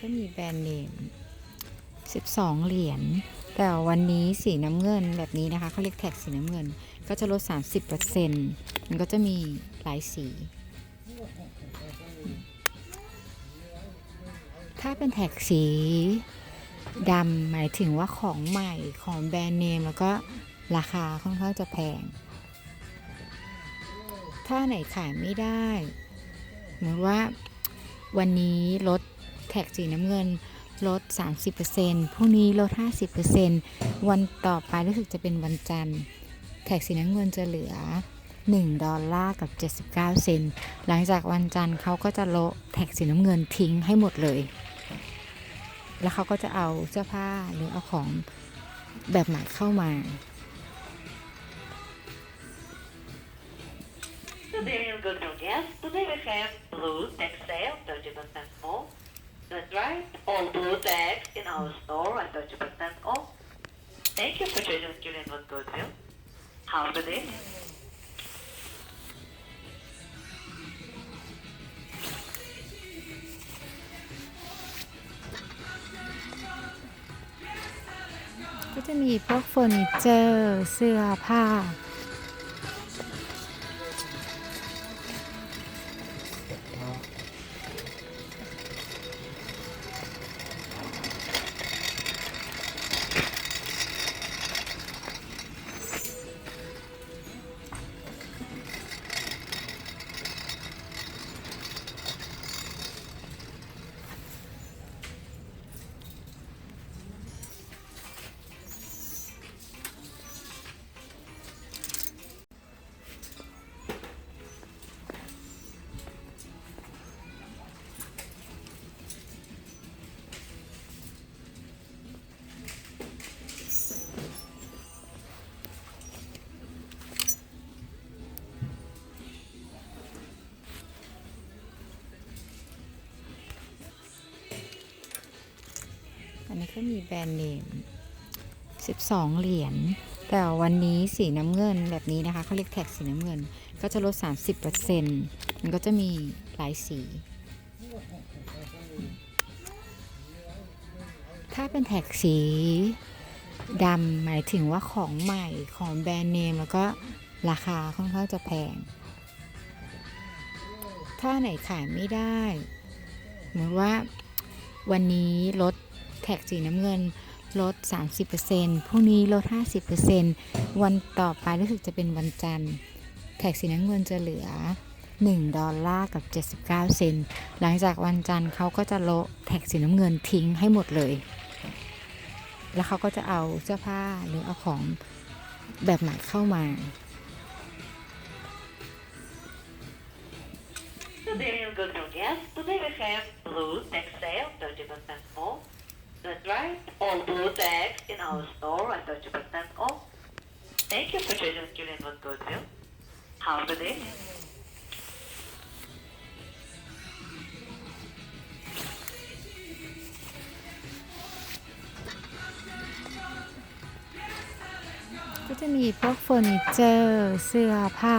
ก็มีแบรนด์เนม12 เหรียญ แต่วันนี้สีน้ำเงินแบบนี้นะคะเขาเรียกแท็กสีน้ำเงิน ก็จะลด 30%มันก็จะมีหลายสี ถ้าเป็นแท็กสีดำหมายถึงว่าของใหม่ของแบรนด์เนมแล้วก็ราคาค่อนข้างจะแพง ถ้าไหนขายไม่ได้หมือว่าวันนี้ลด แท็กสีน้ำเงินลด 30%พรุ่งนี้ลด 50%วันต่อไปรู้สึกจะเป็นวันจันทร์ แท็กสีน้ำเงินจะเหลือ 1 ดอลลาร์กับ 79 เซนต์หลังจากวันจันทร์เขาก็จะโละแท็กสีน้ำเงินทิ้งให้หมดเลย แล้วเขาก็จะเอาเสื้อผ้าหรือเอาของแบบใหม่เข้ามา Good evening, good morning, guests. Today we have blue tag sale, 30% off. That's right, all blue tags in our store are 30% off. Thank you for choosing Julian Wood Goodwill. Have a good day. ก็จะมีพวกเฟอร์นิเจอร์ เสื้อผ้า ก็มีแบรนด์เนม12 เหรียญ แต่วันนี้สีน้ำเงินแบบนี้นะคะเขาเรียกแท็กสีน้ำเงิน ก็จะลด 30%มันก็จะมีหลายสี ถ้าเป็นแท็กสีดำหมายถึงว่าของใหม่ของแบรนด์เนมแล้วก็ราคาค่อนข้างจะแพง ถ้าไหนขายไม่ได้ เหมือนว่าวันนี้ลด แท็กสีน้ำเงินลด 30%พรุ่งนี้ลด 50%วันต่อไปรู้สึกจะเป็นวันจันทร์ แท็กสีน้ำเงินจะเหลือ 1 ดอลลาร์กับ 79 เซนต์หลังจากวันจันทร์เขาก็จะโละแท็กสีน้ำเงินทิ้งให้หมดเลย แล้วเขาก็จะเอาเสื้อผ้าหรือเอาของแบบใหม่เข้ามา Good evening, good morning, guests. Today we have blue tag sale, 30% off. That's right, all blue tags in our store are 30% off. Thank you for choosing Julian Wood Goodwill. Have a good day. ก็จะมีพวกเฟอร์นิเจอร์ เสื้อผ้า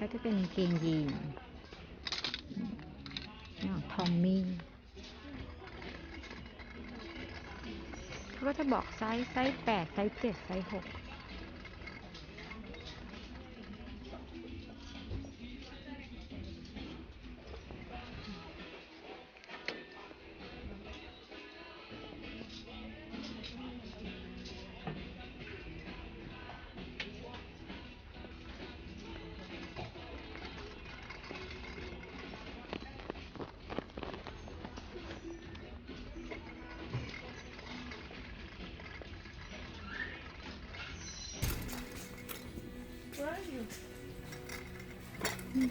ก็จะเป็นเกงยีนทอมมี่เขาก็จะบอกไซส์ไซส์แปดไซส์เจ็ดไซส์หก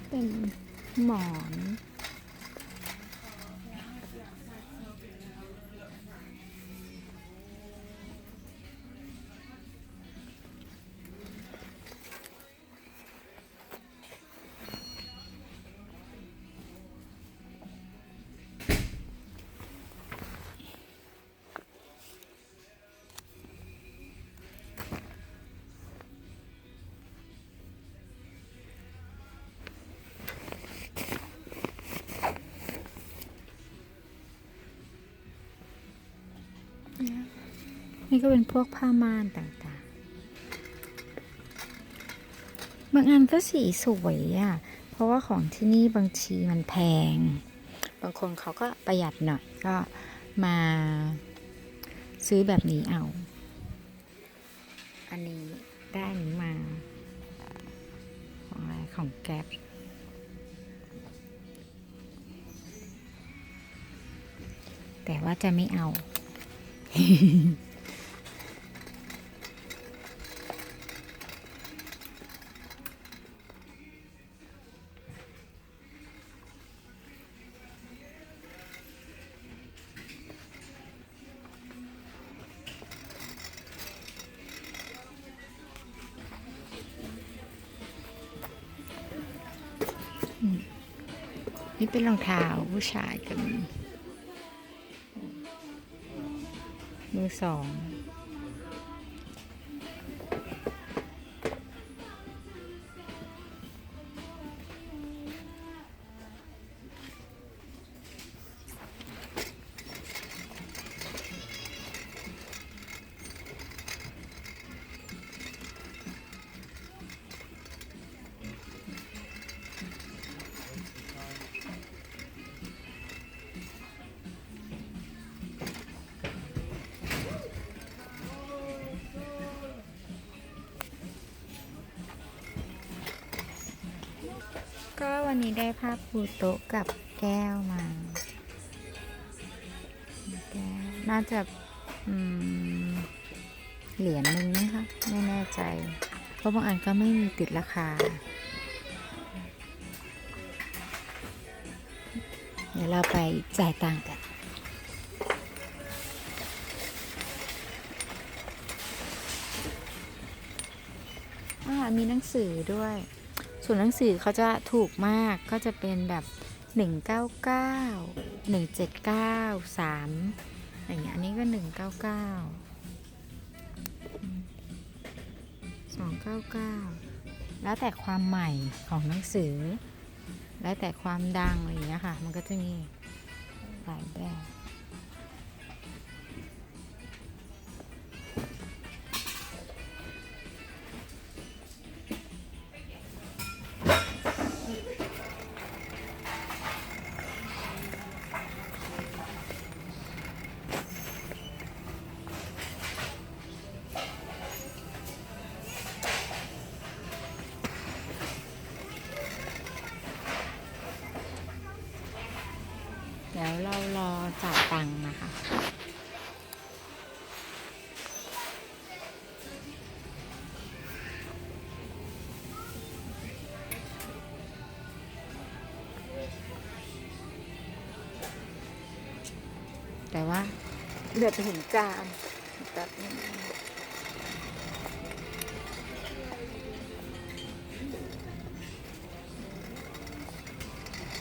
เป็นหมอน นี่ก็เป็นพวกผ้าม่านต่างๆ บางอันก็สีสวยอะ เพราะว่าของที่นี่บางทีมันแพง บางคนเขาก็ประหยัดหน่อยก็มาซื้อแบบนี้เอา อันนี้ได้อันนี้มา ของอะไรของแก๊ปแต่ว่าจะไม่เอา นี่เป็นรองเท้าผู้ชายกัน มือสอง ก็วันนี้ได้ภาพปูโต๊ะกับแก้วมา แก้ว น่าจะเหรียญหนึ่งนะคะไม่แน่ใจ เพราะบางอันก็ไม่มีติดราคา เดี๋ยวเราไปจ่ายตังค์กันอ่ามีหนังสือด้วย ส่วนหนังสือเขาจะถูกมากก็จะเป็นแบบ 199 179 3อย่างเงี้ยอันนี้ก็ 199 299 แล้วแต่ความใหม่ของหนังสือ แล้วแต่ความดังอะไรอย่างเงี้ยค่ะ มันก็จะมีหลายแบบ จ่ายตังค์นะคะ แต่ว่าเดือดไปถึงจานแบบนี้